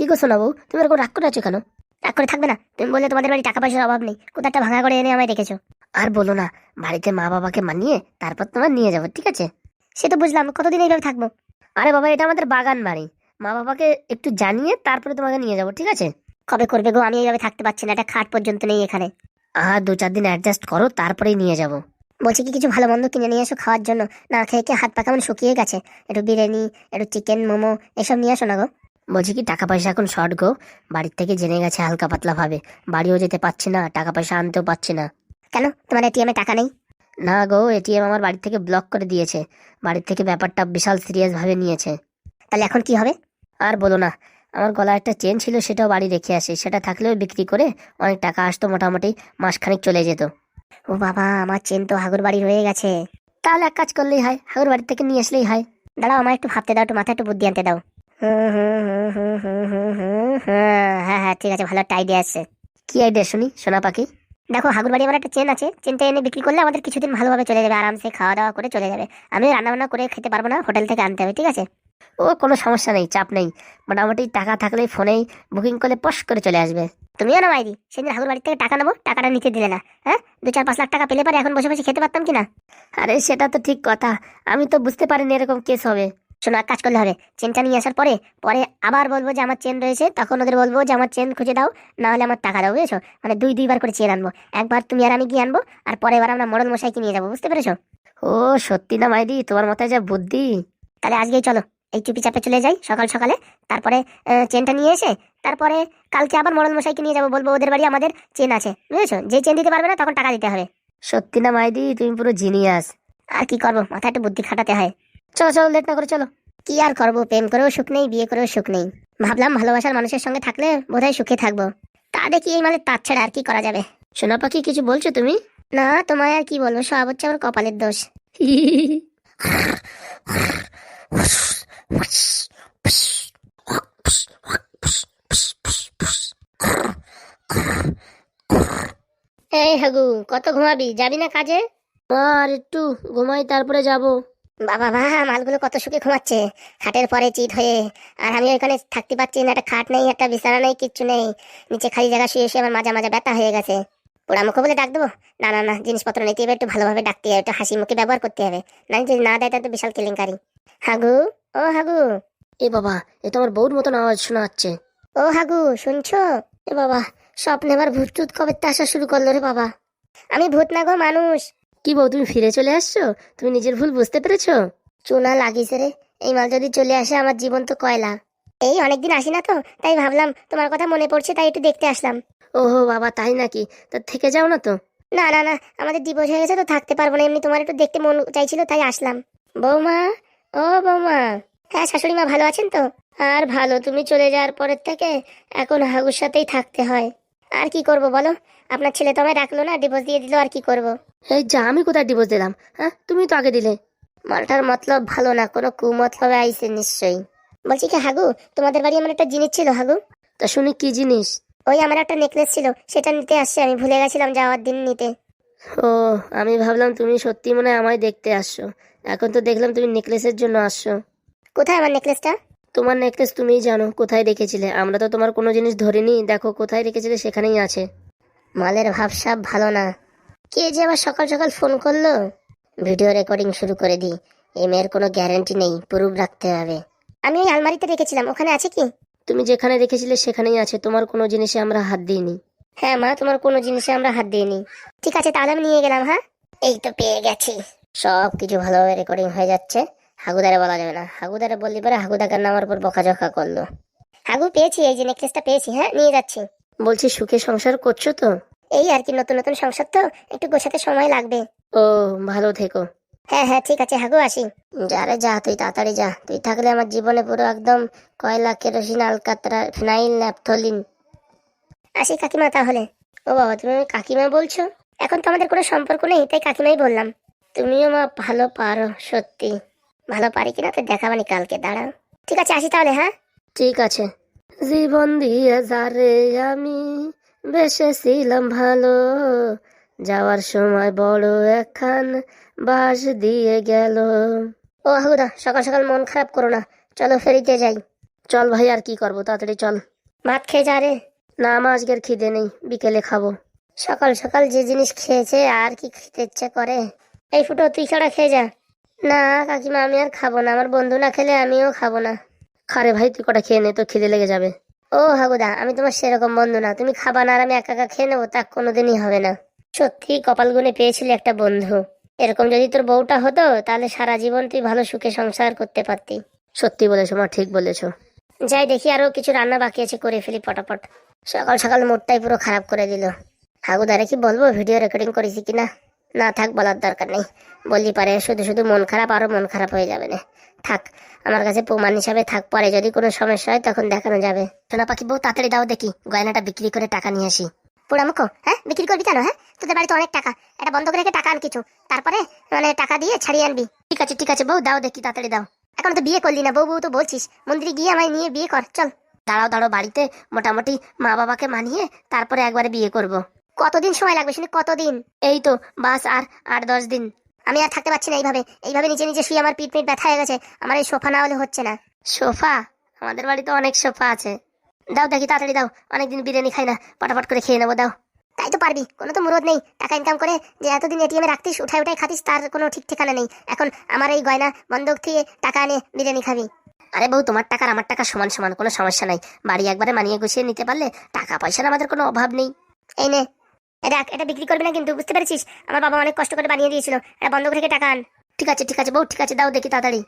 কি করছ না বউ, তুমি এরকম রাগ করে আছো কেন? রাগ করে থাকবে না। তুমি বললে তোমাদের বাড়ি টাকা পয়সার অভাব নেই। কোথাও একটা ভাঙা করে এনে আমায় রেখেছো? আর বলো না, বাড়িতে মা বাবাকে মানিয়ে তারপর তোমার নিয়ে যাব, ঠিক আছে? সে তো বুঝলাম, কতদিন এইভাবে থাকব? আরে বাবা, এটা আমাদের বাগান বাড়ি। মা বাবাকে একটু জানিয়ে তারপরে তোমাকে নিয়ে যাব, ঠিক আছে? কবে করবে গো? আমি এইভাবে থাকতে পারছি না, একটা খাট পর্যন্ত নেই এখানে। আর দু চার দিন অ্যাডজাস্ট করো, তারপরেই নিয়ে যাব। বলছি কি, কিছু ভালো মন্দ কিনে নিয়ে এসো খাওয়ার জন্য। না খেয়ে খেয়ে হাত পা কেমন শুকিয়ে গেছে? একটু বিরিয়ানি, একটু চিকেন মোমো, এসব নিয়ে আসো না গো। বলছি কি টাকা পয়সা এখন শর্ট গো। বাড়ির থেকে জেনে গেছে হালকা পাতলা ভাবে। বাড়িও যেতে পারছি না টাকা পয়সা আনতেও পারছি না। কেন? তোমার এটিএমে টাকা নেই? না গো এটিএম আমার বাড়ি থেকে ব্লক করে দিয়েছে। বাড়ির থেকে ব্যাপারটা বিশাল সিরিয়াস ভাবে নিয়েছে। তাহলে এখন কি হবে? আর বলো না। আমার গলায় একটা চেন ছিল সেটাও বাড়ি রেখে আসে। সেটা থাকলেও বিক্রি করে অনেক টাকা আসতো মোটামুটি মাসখানেক চলে যেত। ও বাবা আমার চেন তো হাগুর বাড়ি রয়ে গেছে। তাহলে এক কাজ করলেই হয় হাগুর বাড়ি থেকে নিয়ে আসলেই হয়। দাঁড়াও আমার একটু ভাবতে দাও একটু মাথায় একটু বুদ্ধি আনতে দাও। হুম, হুম, হ্যাঁ হ্যাঁ হ্যাঁ ঠিক আছে ভালো একটা আইডিয়া আছে। কি আইডিয়া শুনি সোনা পাখি? দেখো হাগুর বাড়ি আমার একটা চেন আছে চেনটা এনে বিক্রি করলে আমাদের কিছুদিন ভালোভাবে চলে যাবে আরামসে খাওয়া দাওয়া করে চলে যাবে। আমি রান্না বান্না করে খেতে পারব না হোটেল থেকে আনতে হবে ঠিক আছে? ও কোনো সমস্যা নেই চাপ নেই। মোটামুটি টাকা থাকলে ফোনেই বুকিং করলে পশ করে চলে আসবে। তুমিও না মাইরি সেদিন হাগুর বাড়ি থেকে টাকা নেব টাকাটা নিতে দিলে না হ্যাঁ? দু চার পাঁচ লাখ টাকা পেলে পারে এখন বসে বসে খেতে পারতাম কি না আরে সেটা তো ঠিক কথা আমি তো বুঝতে পারিনি এরকম কেস হবে। শোনো এক কাজ করলে হবে। চেনটা নিয়ে আসার পরে পরে আবার বলব যে আমার চেন রয়েছে তখন ওদের বলব যে আমার চেন খুঁজে দাও না হলে আমার টাকা দাও বুঝেছ? মানে দুই দুইবার করে চেন আনব। একবার তুমি আর আমি গিয়ে আনব আর পরে এবার আমরা মডল মশাইকে নিয়ে যাব বুঝতে পেরেছ? ও সত্যি না মাইদি তোমার মাথায় যা বুদ্ধি। তাহলে আজকেই চলো এই চুপি চাপে চলে যাই সকাল সকালে। তারপরে চেনটা নিয়ে এসে তারপরে কালকে আবার মডল মশাইকে নিয়ে যাব বলব ওদের বাড়ি আমাদের চেন আছে বুঝেছ? যে চেন দিতে পারবে না তখন টাকা দিতে হবে। সত্যি না মাইদি তুমি পুরো জিনিয়াস আর কি করব মাথায় একটু বুদ্ধি খাটাতে হয়। চলো চলো লেট না করে চলো। কি আর করব? প্রেম করেও সুখ নেই বিয়ে করেও সুখ নেই। ভাবলাম ভালোবাসার মানুষের সঙ্গে থাকলে বোধহয় সুখে থাকব। তা দেখি এই মালের তার ছাড়া আর কি করা যাবে। সোনা পাখি কিছু বলছো তুমি? না তোমায় আর কি বলব? সব হচ্ছে আমার কপালের দোষ। এই হাগু কত ঘুমাবি? যাবি না কাজে? আর একটু ঘুমাই তারপরে যাব। বাবা বা মালগুলো কত সুখে ঘুমাচ্ছে। খাটের পরে চিত হয়ে। আর আমি ওইখানে থাকতে পারছি না একটা খাট নেই একটা বিছানা নেই কিচ্ছু নেই। নিচে খালি জায়গা শুয়ে শুয়ে আমার মাজা মাজা ব্যথা হয়ে গেছে। পোড়া মুখো বলে ডাক দেবো? না না না জিনিসপত্র নিতে হবে একটু ভালোভাবে ডাকতে হবে একটু হাসি মুখে ব্যবহার করতে হবে। না যদি না দেয় তাহলে তো বিশাল কেলেঙ্কারি। হাগু ও হাগু। এ বাবা এ তো আমার বউর মতন আওয়াজ শোনা যাচ্ছে। ও হাগু শুনছো? এ বাবা স্বপ্নে আবার ভূত টুত কবে আসা শুরু করল রে বাবা। আমি ভূত না গো মানুষ। কি বউ তুমি ফিরে চলে আসছো? তুমি নিজের ভুল বুঝতে পেরেছ? চুনা লাগিছে রে। এই মাল যদি চলে আসে আমার জীবন তো কয়লা। এই অনেকদিন আসি না তো তাই ভাবলাম তোমার কথা মনে পড়ছে তাই একটু দেখতে আসলাম। ওহো বাবা তাই নাকি? তা থেকে যাও না তো। না না না আমাদের ডিভোর্স হয়ে গেছে তো থাকতে পারব না এমনি তোমার একটু দেখতে মন চাইছিল তাই আসলাম। বৌমা ও বৌমা। হ্যাঁ শাশুড়ি মা ভালো আছেন তো? আর ভালো তুমি চলে যাওয়ার পরের থেকে এখন হাগুর সাথেই থাকতে হয়। আর কি করব বলো? আপনার ছেলে তো আমায় ডাকলো না ডিভোর্স দিয়ে দিল আর কি করব? এই যা আমি কোথায় ডিভোর্স দিলাম? হ্যাঁ তুমি তো আগে দিলে। মালটার মতলব ভালো না কোনো কুমতলবে আইছে নিশ্চয়ই। বলছি কি হাগু তোমাদের বাড়ি আমার একটা জিনিস ছিল হাগু? তা শুনি কি জিনিস? ওই আমার একটা নেকলেস ছিল সেটা নিতে আসছে আমি ভুলে গেছিলাম যাওয়ার দিন নিতে। ও আমি ভাবলাম তুমি সত্যি মনে হয় আমায় দেখতে আসছো। এখন তো দেখলাম তুমি নেকলেসের জন্য আসছো। কোথায় আমার নেকলেসটা তোমার নেকলেস তুমিই জানো কোথায় রেখেছিলে। আমরা তো তোমার কোনো জিনিস ধরিনি দেখো কোথায় রেখেছিলে সেখানেই আছে। মালের ভাবসাব ভালো না। কে যে আবার সকাল সকাল ফোন করল? ভিডিও রেকর্ডিং শুরু করে দিই এই মেয়ের কোনো গ্যারান্টি নেই প্রুফ রাখতে হবে। আমি ওই আলমারিতে রেখেছিলাম ওখানে আছে কি? তুমি যেখানে রেখেছিলে সেখানেই আছে তোমার কোনো জিনিসে আমরা হাত দিইনি। হ্যাঁ মা তোমার কোনো জিনিসে আমরা হাত দিইনি। ঠিক আছে তাহলে আমি নিয়ে গেলাম হ্যাঁ? এই তো পেয়ে গেছি। সব কিছু ভালোভাবে রেকর্ডিং হয়ে যাচ্ছে। হাগুদারে বলা যাবে না। হাগুদারে বললি পরে হাগুদাকে আমার উপর বকাঝকা করল। হাগু পেয়েছি এই যে নেকলেসটা পেয়েছি হ্যাঁ? নিয়ে যাচ্ছি। বলছি সুখে সংসার করছ তো? এই আর কি নতুন নতুন সংসার তো একটু গোছাতে সময় লাগবে। ও ভালো থেকো। হ্যাঁ হ্যাঁ ঠিক আছে হাগু আসি। যা রে যা তুই তাড়াতাড়ি যা। তুই থাকলে আমার জীবনে পুরো একদম কয়লা কেরোসিন আলকাতরা ফিনাইল ন্যাপথলিন। আসি কাকিমা তাহলে। ও বাবা তুমি কাকিমা বলছো? এখন তো আমাদের কোনো সম্পর্ক নেই তাই কাকিমাই বললাম। তুমিও মা ভালো পারো সত্যি। ভালো পারি কিনা তো দেখাবানি কালকে দাঁড়াও। ঠিক আছে আসি তাহলে হ্যাঁ? ঠিক আছে। জীবন দিয়ে যারে আমি বেসেছিলাম ভালো। যাওয়ার সময় বড় একখান বাস দিয়ে গেল। ও হাগুদা, সকাল সকাল মন খারাপ করো না। চলো ফেরিতে যাই। চল ভাই, আর কি করব? তাড়াতাড়ি চল। ভাত খেয়ে যা রে। না, আমার আজকের খিদে নেই। বিকেলে খাব। সকাল সকাল যে জিনিস খেয়েছে, আর কি খেতে ইচ্ছে করে? এই ফুটো, তুই ছাড়া খেয়ে যা। না, কাকিমা, আমি আর খাব না। আমার বন্ধু না খেলে আমিও খাব না। খারে ভাই, তুই কটা খেয়ে নে তো খিদে লেগে যাবে। ও হাগুদা, আমি তোমার সেরকম বন্ধু না। তুমি খাবা না আর আমি একা একা খেয়ে নেব, তা কোনোদিনই হবে না। সত্যি, কপাল গুনে পেয়েছিলি একটা বন্ধু। এরকম যদি তোর বউটা হতো, তাহলে সারা জীবন তুই ভালো সুখে সংসার করতে পারতি। সত্যি বলেছ, মা, ঠিক বলেছ। যাই দেখি আরও কিছু রান্না বাকি আছে, করে ফেলি পটাপট। সকাল সকাল মুডটাই পুরো খারাপ করে দিল। হাগুদারে কি বলব ভিডিও রেকর্ডিং করেছি কিনা? না থাক, বলার দরকার নেই। বললি পারে, শুধু শুধু মন খারাপ, আরও মন খারাপ হয়ে যাবে না। থাক, আমার কাছে প্রমাণ হিসাবে থাক, পরে যদি কোনো সমস্যা হয় তখন দেখানো যাবে। সোনা পাখি বউ, তাড়াতাড়ি দাও দেখি, গয়নাটা বিক্রি করে টাকা নিয়ে আসি। পোড়ামুখো হ্যাঁ? বিক্রি করবি কেন হ্যাঁ? তোদের বাড়িতে অনেক টাকা, এটা বন্ধ করে টাকা আন কিছু। তারপরে মানে টাকা দিয়ে ছাড়িয়ে আনবি। ঠিক আছে ঠিক আছে, বউ, দাও দেখি, তাড়াতাড়ি দাও। এখন তো বিয়ে করলি না, বউ বউ তো বলছিস। মন্দিরে গিয়ে আমায় নিয়ে বিয়ে কর, চল। দাঁড়াও দাঁড়াও, বাড়িতে মোটামুটি মা বাবাকে মানিয়ে তারপরে একবারে বিয়ে করব। কতদিন সময় লাগবে শুনি, কতদিন? এই তো, বাস আর আট দশ দিন। আমি আর থাকতে পারছি না এইভাবে। এইভাবে নিচে নিচে শুয়ে আমার পিঠ পিঠ ব্যথা হয়ে গেছে। আমার এই সোফা না হলে হচ্ছে না। সোফা? আমাদের বাড়িতে অনেক সোফা আছে। দাও দেখি, তাড়াতাড়ি দাও। অনেকদিন বিরিয়ানি খাই না। পটাপট করে খেয়ে নেব, দাও। তাই তো পারবি। কোনো তো মুরদ নেই। টাকা ইনকাম করে যে এতদিন এটিএমে রাখতিস উঠাই উঠাই খাতিস, তার কোনো ঠিক ঠিকানা নেই। এখন আমার এই গয়না বন্ধক থেকে টাকা আনে বিরিয়ানি খাবি। আরে বউ, তোমার টাকা আমার টাকা সমান সমান, কোনো সমস্যা নাই। বাড়ি একবারে মানিয়ে গুছিয়ে নিতে পারলে টাকা পয়সার আমাদের কোনো অভাব নেই। এই নে। দেখ, এটা বিক্রি করবি না কিন্তু, বুঝতে পেরেছিস? আমার বাবা অনেক কষ্ট করে বানিয়ে দিয়েছিল। এটা বন্ধক রেখে টাকা আন। ঠিক আছে ঠিক আছে, বউ, ঠিক আছে, দাও দেখি তাড়াতাড়ি।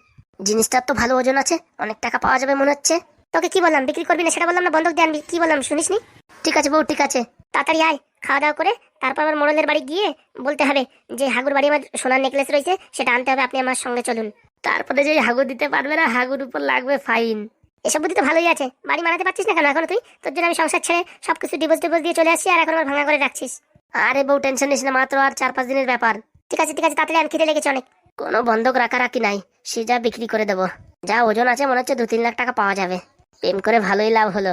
জিনিসটার তো ভালো ওজন আছে, অনেক টাকা পাওয়া যাবে মনে হচ্ছে। তোকে কি বললাম, বিক্রি করবি না সেটা বললাম না, বন্ধক দিয়ে আনবি, কি বললাম শুনিস নি ঠিক আছে, বউ, ঠিক আছে। তাড়াতাড়ি আয়, খাওয়া দাওয়া করে, তারপর আবার মোড়লের বাড়ি গিয়ে বলতে হবে যে, হাগুর বাড়ি আমার সোনার নেকলেস রয়েছে, সেটা আনতে হবে, আপনি আমার সঙ্গে চলুন। তারপরে যে হাগু দিতে পারবে না, হাগুর উপর লাগবে ফাইন। এসব বুদ্ধি তো ভালোই আছে। বাড়ি মানাতে পারছিস না কেন এখন তুই? তোর জন্য আমি সংসার ছেড়ে সবকিছু ডিভোর্স ডিভোর্স দিয়ে চলে আসছি আর এখন আবার ভাঙা করে রাখছিস। আরে বউ টেনশন নিস না, মাত্র আর চার পাঁচ দিনের ব্যাপার। ঠিক আছে ঠিক আছে, তাড়াতাড়ি আর খেতে লেগেছে অনেক। কোনো বন্ধক রাখা রাখি নাই। সে যা বিক্রি করে দেবো। যা ওজন আছে মনে হচ্ছে দু তিন লাখ টাকা পাওয়া যাবে। প্রেম করে ভালোই লাভ হলো।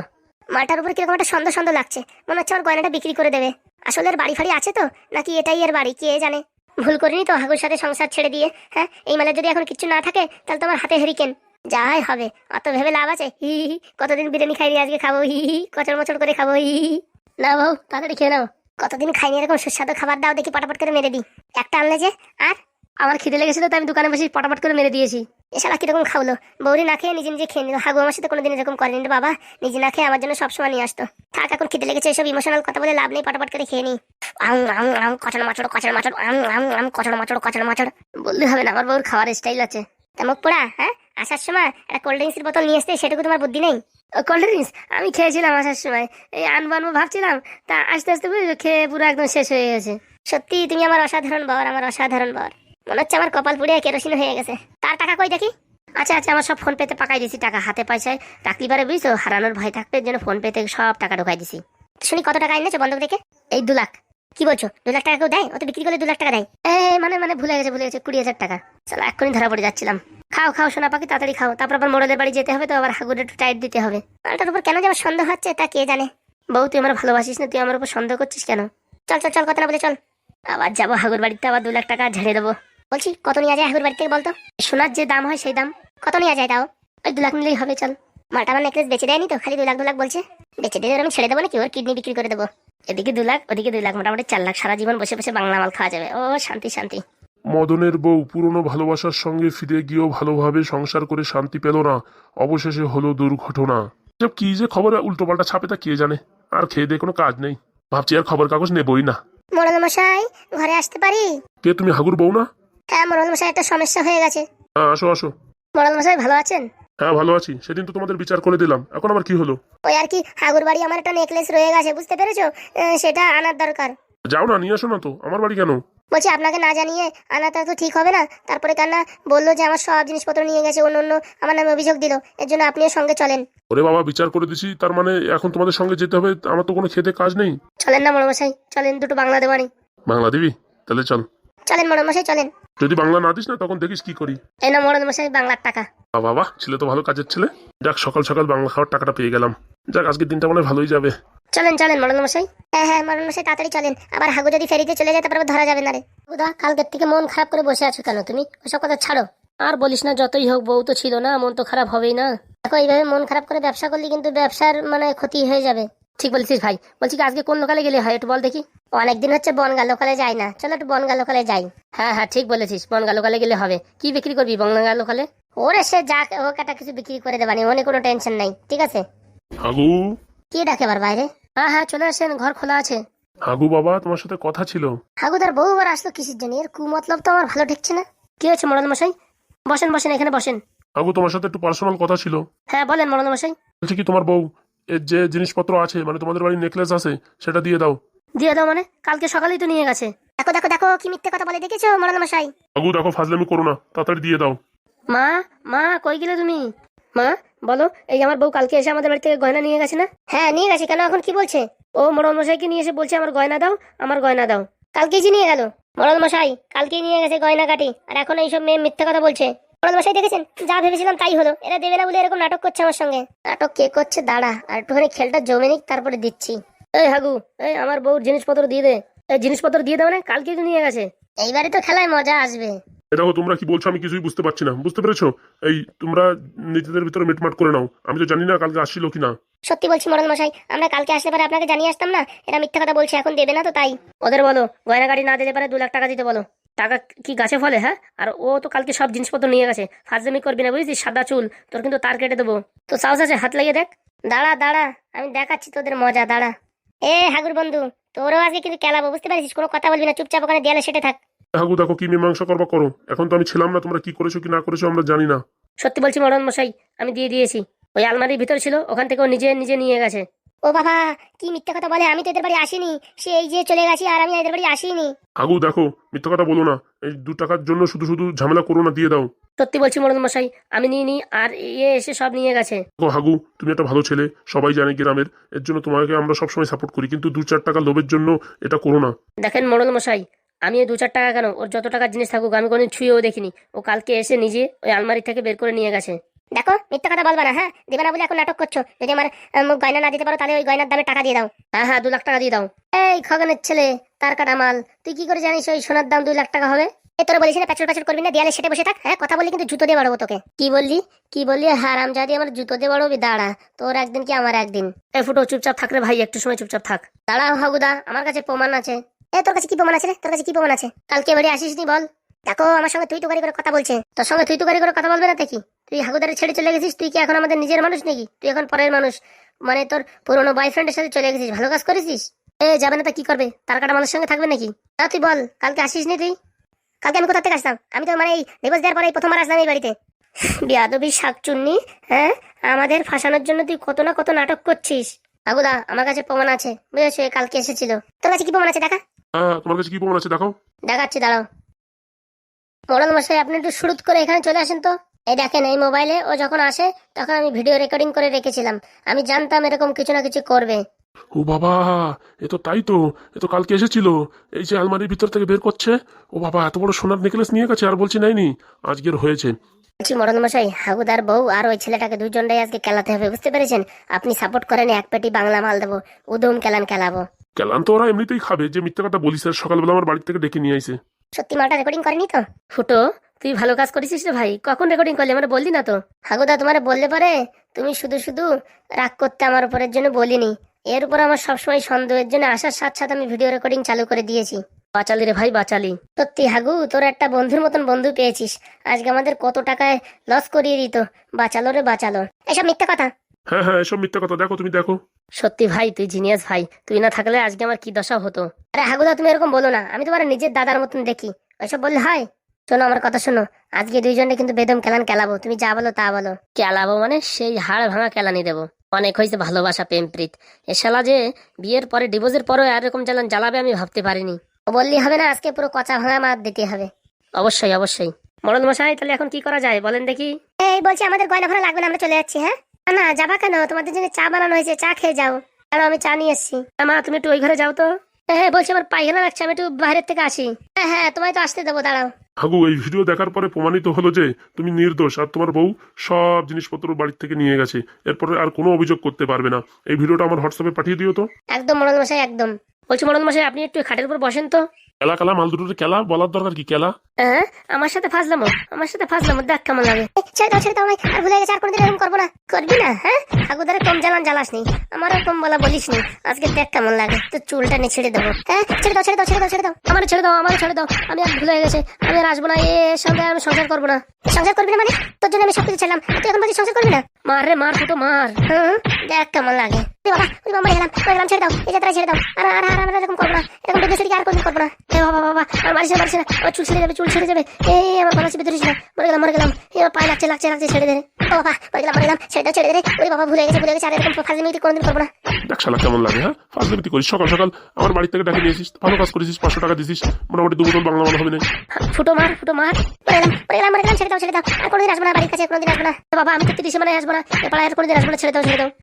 মালটার উপর কীরকম একটা সন্দেহ সন্দেহ লাগছে। মনে হচ্ছে আমার গয়নাটা বিক্রি করে দেবে। আসলে এর বাড়ি ফাড়ি আছে তো? নাকি এটাই এর বাড়ি? কে জানে? ভুল করিনি তো হাগুর সাথে সংসার ছেড়ে দিয়ে হ্যাঁ? এই মালে যদি এখন কিছু না থাকে, তাহলে তো আমার হাতে হেরিকেন যাই হবে, অত ভেবে লাভ আছে? হি হি। কতদিন বিরিয়ানি খাইনি আজকে খাব? হি হি। কচর মচর করে খাব? হি হি। না বউ, তাড়াতাড়ি খেয়ে নাও। কতদিন খাইনি এরকম সুস্বাদু খাবার দাও, দেখি পটাপট করে মেরে দিই। একটা আনলে যে, আর? আমার খিদে লেগেছিল তো আমি দোকানে বসে পটাপট করে মেরে দিয়েছি। এছাড়া কীরকম খাওলো? বৌরি না খেয়ে নিজে নিজে খেয়ে নিল। হাগু আমার সাথে কোনোদিন এরকম করেনি বাবা। নিজে না খেয়ে আমার জন্য সবসময় নিয়ে আসতো। থাক, এখন খিদে লেগেছে, এসব ইমোশনাল কথা বলে লাভ নেই, পটাপট করে খেয়ে নি আম আম আম কচড় মাচড় কচড় মাচড় আম আম আম কচড় মাচড় কচড় মাচড় বললে হবে না, আমার বউর খাওয়ার স্টাইল আছে। তেমক পোড়া হ্যাঁ? আসার সময় একটা কোল্ড ড্রিঙ্কসের বোতল নিয়ে আসতে সেটুকু তোমার বুদ্ধি নেই? কোল্ড ড্রিঙ্কস আমি খেয়েছিলাম আসার সময়। এই আনব আনব ভাবছিলাম তা আস্তে আস্তে বুঝলো খেয়ে পুরো একদম শেষ হয়ে গেছে। সত্যি তুমি আমার অসাধারণ বর আমার অসাধারণ বর। মনে হচ্ছে আমার কপাল পুড়ে কেরোসিন হয়ে গেছে। তার টাকা কই দেখি? আচ্ছা আচ্ছা আমার সব ফোন পেতে পাকাই দিছি টাকা হাতে পয়সায়। রাখলি পারে বুঝছ হারানোর ভয় থাকবে জন্য ফোন পে থেকে সব টাকা ঢোকাই দিছি। শুনি কত টাকা এনেছো বন্ধক রেখে এই দু লাখ। কি বলছো দু লাখ টাকা কেউ দেয়? অত বিক্রি করলে দু লাখ টাকা দেয়। এ মানে মানে ভুলে গেছে ভুলে গেছে কুড়ি হাজার টাকা। চলো এক্ষুনি ধরা পড়ে যাচ্ছিলাম। খাও খাও, সোনা পাখি, তাড়াতাড়ি খাও। তারপর আবার মোড়লের বাড়ি যেতে হবে, তো আবার হাগুরে একটু টাইট দিতে হবে। মালটার উপর কেন যে আমার সন্দেহ হচ্ছে, তা কে জানে? বউ, তুই আমার ভালোবাসিস না, তুই আমার উপর সন্দেহ করছিস কেন? চল চল চল কথা না বলে চল। আবার যাব হাগুর বাড়িতে, আবার দু লাখ টাকা ঝেড়ে দেবো। বলছি, কত নিয়ে যায় হাগুর বাড়ি থেকে বলতো? সোনার যে দাম হয় সেই দাম। কত নিয়ে যায় তাও? ওই দু লাখ নিলেই হবে, চল। মালটা আমার নেকলেস বেচে দেয়নি তো, খালি দু লাখ দু লাখ বলছে। বেচে দিয়ে আমি ছেড়ে দেবো নাকি? ওর কিডনি বিক্রি করে দেবো। এদিকে দু লাখ, ওদিকে দুই লাখ, মোটামুটি চার লাখ সারা জীবন বসে বসে বাংলা মাল খাওয়া যাবে। ও, শান্তি শান্তি। মদনের বউ পুরনো ভালোবাসার সঙ্গে ফিরে গিয়েও ভালোভাবে সংসার করে শান্তি পেল না। অবশেষে হলো দুর্ঘটনা। সব কি যে খবর উল্টোপাল্টা ছাপে তা কে জানে? আর খেয়ে দিয়ে কোনো কাজ নেই। ভাবছি আর খবর কাগজ নেবই না। মোড়ল মশাই ঘরে আসতে পারি? কে তুমি হাগুর বউ না? হ্যাঁ মোড়ল মশাই একটা সমস্যা হয়ে গেছে। হ্যাঁ আসো আসো। মোড়ল মশাই ভালো আছেন? হ্যাঁ ভালো আছি। সেদিন তো তোমাদের বিচার করে দিলাম। এখন আবার কি হলো? ওই আর কি হাগুর বাড়ি আমার একটা নেকলেস রয়ে গেছে বুঝতে পেরেছ? সেটা আনার দরকার। যাও না নিয়ে আসো না তো। আমার বাড়ি কেন? বলছি আপনাকে না জানিয়ে আনাটা তো ঠিক হবে না। তারপরে কান্না বলল যে আমার সব জিনিসপত্র নিয়ে গেছে অন্য অন্য আমার নামে অভিযোগ দিল। এর জন্য আপনিও সঙ্গে চলেন। ওরে বাবা বিচার করে দিছি তার মানে এখন তোমাদের সঙ্গে যেতে হবে আমার তো কোনো খেতে কাজ নেই। চলেন না মশাই চলেন দুটো বাংলা দেওয়ানি। বাংলা দিবি? তাহলে চল। চলেন মশাই চলেন। যদি বাংলা না দিস না তখন দেখিস কি করি। এই না মশাই বাংলার টাকা। বাবা বাবা ছেলে তো ভালো কাজের ছেলে। যাক সকাল সকাল বাংলা খাওয়ার টাকাটা পেয়ে গেলাম। যাক আজকের দিনটা মনে ভালোই যাবে। চলেন চলেন মরণ মশাই। হ্যাঁ হ্যাঁ মরণ মশাই তাড়াতাড়ি চলেন। আবার হাগু যদি ফেরিতে চলে যায় তারপর ধরা যাবে না রে। বুধা কালকের থেকে মন খারাপ করে বসে আছো কেন তুমি? ওসব কথা ছাড়ো। আর বলিস না যতই হোক বউ তো ছিল না মন তো খারাপ হবেই না। দেখো এইভাবে মন খারাপ করে ব্যবসা করলে কিন্তু ব্যবসার মানে ক্ষতি হয়ে যাবে। ঠিক বলছিস ভাই। বলছি কি আজকে কোন লোকালে গেলে হয় একটু বল দেখি? অনেকদিন হচ্ছে বনগা লোকালে যাই না। চলো একটু বনগা লোকালে যাই। হ্যাঁ হ্যাঁ ঠিক বলেছিস। বনগা লোকালে গেলে হবে। কি বিক্রি করবি বনগা লোকালে? ওরে সে যা হোক একটা কিছু বিক্রি করে দেবানি ওনে কোনো টেনশন নাই ঠিক আছে? হাগু? কে ডাকে আবার বাইরে? হ্যাঁ হ্যাঁ চলে আসেন ঘর খোলা আছে। হাগু বাবা তোমার সাথে কথা ছিল। হাগু তার বউ আবার আসলো কিসের জন্য? এর কু মতলব তো আমার ভালো ঠেকছে না। কি হয়েছে মরণ মশাই বসেন বসেন এখানে বসেন। হাগু তোমার সাথে একটু পার্সোনাল কথা ছিল। হ্যাঁ বলেন মরণ মশাই বলছি কি তোমার বউ এর যে জিনিসপত্র আছে মানে তোমাদের বাড়ির নেকলেস আছে সেটা দিয়ে দাও। দিয়ে দাও মানে? কালকে সকালেই তো নিয়ে গেছে। দেখো দেখো দেখো কি মিথ্যে কথা বলে দেখেছ মরণ মশাই। হাগু দেখো ফাজলামি করো না তাড়াতাড়ি দিয়ে দাও। মা মা কই গেলে তুমি? মা বলো এই আমার বউ কালকে এসে আমাদের বাড়ি থেকে গয়না নিয়ে গেছে না? হ্যাঁ নিয়ে গেছে কেন এখন কি বলছে? ও মরণ মশাইকে নিয়ে এসে বলছে আমার গয়না দাও আমার গয়না দাও। কালকেই যে নিয়ে গেল। মরণ মশাই কালকেই নিয়ে গেছে গয়না কাটি আর এখন এইসব মেয়ে মিথ্যে কথা বলছে। মশাই দেখেছেন? যা ভেবেছিলাম তাই হলো। এরা দেবে না বলে এরকম নাটক করছে আমার সঙ্গে। নাটক কে করছে? দাঁড়া। আর একটুখানি খেলটা জমে নিক তারপরে দিচ্ছি। এই হাগু এই আমার বউর জিনিসপত্র দিয়ে দে। এই জিনিসপত্র দিয়ে দাও না কালকে তো নিয়ে গেছে। এইবারে তো খেলায় মজা আসবে। দেখো তোমরা কি বলছো? আমি কিছুই বুঝতে পারছি না। বুঝতে পেরেছ? এই তোমরা নিজেদের ভিতরে মিটমাট করে নাও। আমি তো জানি না কালকে আসছিল কিনা। সত্যি বলছি মরণ মশাই আমরা কালকে আসলে পরে আপনাকে জানিয়ে আসতাম না? এটা মিথ্যা কথা বলছে এখন দেবে না তো তাই। ওদের বলো গয়না গাড়ি না দিতে পারে দু লাখ টাকা দিতে বলো। টাকা কি গাছে ফলে হ্যাঁ? আর ও তো কালকে সব জিনিসপত্র নিয়ে গেছে। ফাজলামি করবি না বুঝেছিস সাদা চুল। তোর কিন্তু তার কেটে দেবো। তো সাহস আছে? হাত লাগিয়ে দেখ। দাঁড়া দাঁড়া। আমি দেখাচ্ছি তোদের মজা দাঁড়া। এ হাগুর বন্ধু তোরও আজকে কিন্তু কেলাবো বুঝতে পারছিস? কোনো কথা বলবি না। চুপচাপ ওখানে দেয়ালে সেটে থাক। হাগু দেখো কি মীমাংসা করবা করো। এখন তো আমি ছিলাম না তোমরা কি করেছ কি না করেছ আমরা জানি না। সত্যি বলছি মরণ মশাই আমি দিয়ে দিয়েছি। ওই আলমারির ভিতর ছিল ওখান থেকে ও নিজে নিজে নিয়ে গেছে। ও বাবা কি মিথ্যা কথা বলে? আমি তো এদের বাড়ি আসিনি। সে এই যে চলে গেছি আর আমি এদের বাড়ি আসিনি। হাগু দেখো মিথ্যা কথা বলো না। এই দু টাকার জন্য শুধু শুধু ঝামেলা করো না দিয়ে দাও। সত্যি বলছি মরণ মশাই আমি নিয়ে নি আর এ এসে সব নিয়ে গেছে। দেখো হাগু তুমি একটা ভালো ছেলে সবাই জানে গ্রামের। এর জন্য তোমাকে আমরা সবসময় সাপোর্ট করি কিন্তু দু চার টাকা লোভের জন্য এটা করো না। দেখেন মরণ মশাই আমি দু চার টাকা কেন? ওর যত টাকার জিনিস থাকুক আমি কোনোদিন ছুঁয়েও দেখিনি। ও কালকে এসে নিজে ওই আলমারি থেকে বের করে নিয়ে গেছে। দেখো মিথ্যা কথা বলবা না হ্যাঁ? দেবে না বলে এখন নাটক করছ। যদি আমার আম, গয়না না দিতে পারো তাহলে ওই গয়নার দামে টাকা দিয়ে দাও। হ্যাঁ হ্যাঁ দু লাখ টাকা দিয়ে দাও। এই খগনের ছেলে তার কাটা মাল তুই কি করে জানিস ওই সোনার দাম দুই লাখ টাকা হবে? এ তোরা বলিস না প্যাচর প্যাচর করবি না দেয়ালে সেটে বসে থাক হ্যাঁ? কথা বললি কিন্তু জুতো দিয়ে বাড়বো তোকে। কি বললি? কি বললি? হারাম যদি আমার জুতো দিয়ে বাড়বি দাঁড়া। তোর একদিন কি আমার একদিন? এই ফুটো চুপচাপ থাক রে ভাই একটু সময় চুপচাপ থাক। দাঁড়াও হাগুদা আমার কাছে প্রমাণ আছে। এ তোর কাছে কি প্রমাণ আছে রে? তোর কাছে কি প্রমাণ আছে? কালকে বাড়ি আসিস নি বল। দেখো আমার সঙ্গে তুই তো করে কথা বলছে। তোর সঙ্গে তুই তো করে কথা বলবে না দেখি তুই হাগুদারে ছেড়ে চলে গেছিস তুই কি এখন আমাদের নিজের মানুষ নাকি? তুই এখন পরের মানুষ। মানে তোর পুরোনো বয়ফ্রেন্ডের সাথে চলে গেছিস ভালো কাজ করেছিস? এ যাবে না তা কি করবে? তার কাটা মানুষের সঙ্গে থাকবে নাকি? না তুই বল কালকে আসিস নি তুই? কালকে আমি কোথা থেকে আসতাম? আমি তো মানে এই দিবস দেওয়ার পরে এই প্রথমবার আসলাম এই বাড়িতে। বিয়াদবি শাকচুন্নি হ্যাঁ? আমাদের ফাঁসানোর জন্য তুই কত না কত নাটক করছিস। আগুদা আমার কাছে প্রমাণ আছে। বুঝেছ কালকে এসেছিল। তোর কাছে কি প্রমাণ আছে দেখা? হ্যাঁ তোমার কাছে কি প্রমাণ আছে দেখো দেখাচ্ছি দাঁড়াও। মোড়ল মশাই আপনি একটু শুরু করে এখানে চলে আসেন তো। এই দেখেন এই মোবাইলে ও যখন আসে তখন আমি ভিডিও রেকর্ডিং করে রেখেছিলাম। আমি জানতাম এরকম কিছু না কিছু করবে। ও বাবা এ তো তাই তো এ তো কালকে এসেছিল। এই যে আলমারির ভিতর থেকে বের করছে ও বাবা এত বড় সোনার নেকলেস নিয়ে গেছে আর বলছি নাইনি আজকের হয়েছে। বলছি মরণ মশাই হাগুদার বউ আর ওই ছেলেটাকে দুজনটাই আজকে খেলাতে হবে বুঝতে পেরেছেন? আপনি সাপোর্ট করেন এক পেটি বাংলা মাল দেবো উদম কেলান খেলাবো। কেলান তো ওরা এমনিতেই খাবে যে মিথ্যা কথা বলিস আর সকালবেলা আমার বাড়ি থেকে ডেকে নিয়ে আইছে। সত্যি মালটা রেকর্ডিং করেনি তো? ফুটো তুই ভালো কাজ করেছিস রে ভাই। কখন রেকর্ডিং করলি? আমার বললি না তো? হাগুদা তোমার বললে পারে তুমি শুধু শুধু রাগ করতে আমার উপরের জন্য বলিনি। এর উপর আমার সবসময় সন্দেহের জন্য আসার সাথে সাথে আমি ভিডিও রেকর্ডিং চালু করে দিয়েছি। বাঁচালি রে ভাই বাঁচালি। সত্যি হাগু তোর একটা বন্ধুর মতন বন্ধু পেয়েছিস। আজকে আমাদের কত টাকায় লস করিয়ে দিত। বাঁচালো রে বাঁচালো। এসব মিথ্যা কথা? হ্যাঁ হ্যাঁ এসব মিথ্যা কথা। দেখো তুমি দেখো। সত্যি ভাই তুই জিনিয়াস ভাই। তুই না থাকলে আজকে আমার কি দশা হতো? আরে হাগুদা তুমি এরকম বলো না। আমি তোমার নিজের দাদার মতন দেখি। ওইসব বললে হয়? শোনো আমার কথা শোনো। আজকে দুইজনে কিন্তু বেদম কেলান কেলাবো। তুমি যা বলো তা বলো। কেলাবো মানে সেই হাড় ভাঙা কেলানি দেবো। অনেক হয়েছে ভালোবাসা প্রেম প্রীত। এ শালা যে বিয়ের পরে ডিভোর্সের পরেও এরকম জ্বালান জ্বালাবে আমি ভাবতে পারিনি। ও বললি হবে না আজকে পুরো কচা ভাঙা মার দিতে হবে। অবশ্যই অবশ্যই। মরণ মশাই তাহলে এখন কি করা যায়? বলেন দেখি। এই বলছি আমাদের গয়না ভাড়া লাগবে না আমরা চলে যাচ্ছি হ্যাঁ? না, যাবা কেন? তোমাদের জন্য চা বানানো হয়েছে চা খেয়ে যাও। দাঁড়াও আমি চা নিয়ে এসছি মা তুমি একটু ওই ঘরে যাও তো। হ্যাঁ বলছি আমার পায়খানা লাগছে আমি একটু বাইরের থেকে আসি। হ্যাঁ হ্যাঁ তোমায় তো আসতে দেবো দাঁড়াও। হাগু এই ভিডিও দেখার পরে প্রমাণিত হলো যে তুমি নির্দোষ আর তোমার বউ সব জিনিসপত্র বাড়ির থেকে নিয়ে গেছে। এরপরে আর কোনো অভিযোগ করতে পারবে না। এই ভিডিওটা আমার হোয়াটসঅ্যাপে পাঠিয়ে দিও তো। একদম মরণ মশাই একদম। বলছি মরণ মশাই আপনি একটু খাটের উপর বসেন তো। কেলা কালা মাল দুটোর কেলা বলার দরকার কি? কেলা হ্যাঁ আমার সাথে ফাজলামো আমার সাথে ফাজলামো দেখ কেমন লাগে। ছেড়ে দাও ছেড়ে দাও ভাই আর ভুলে গেছে আর কোনোদিন এরকম করব না। করবি না হ্যাঁ? ঠাকুরদারে কম জ্বালান জ্বালাস নি আমারও কম বলা বলিস নি। আজকে দেখ কেমন লাগে তো চুলটা নিয়ে ছেড়ে দেবো হ্যাঁ? ছেড়ে দাও ছেড়ে দাও ছেড়ে দাও ছেড়ে দাও। আমার ছেড়ে দাও আমার ছেড়ে দাও আমি আর ভুলে গেছে আমি আর আসব না এর সঙ্গে আমি সংসার করব না। সংসার করবি না মানে? তোর জন্য আমি সবকিছু ছেড়লাম তুই এখন বলছিস সংসার করবি না? মার রে মার ফুটো মার হুম দেখ কেমন লাগে। বাবা ওই বাবা মরে গেলাম মরে গেলাম ছেড়ে দাও এই যাত্রায় ছেড়ে দাও। আর আর আর আর এরকম করব না এরকম সেদিকে আর কোনদিন করব না। এ বাবা বাবা আর মারিস না মারিস না আমার চুল ছেড়ে যাবে চুল ছেড়ে যাবে। এই আমার চেপে ধরিস না মরে গেলাম মরে গেলাম। আমার পায়ে লাগছে লাগছে লাগছে ছেড়ে দে। ও বাবা মরে গেলাম মরে গেলাম ছেড়ে দাও ছেড়ে দে রে। ওই বাবা ভুলে গেছে ভুলে গেছে আর এরকম ফাজলি মিটি কোনদিন করব না। দেখ শালা কেমন লাগে হ্যাঁ? ফাজলিমিতি করিস সকাল সকাল আমার বাড়ি থেকে ডাকে নিয়েছিস ভালো কাজ করেছিস পাঁচশো টাকা দিছিস মোটামুটি দু বোতল বাংলা মাল হবে না। ফুটো মার ফুটো মার। মরে গেলাম মরে গেলাম মরে গেলাম ছেড়ে দাও ছেড়ে দাও। আর কোনোদিন আসব না বাড়ির কাছে কোনোদিন আসব না। বাবা আমি তো তিরিশে মানে আসব না এ পাড়ায় আর কোনোদিন আসব না ছেড়ে দাও ছেড়ে দাও।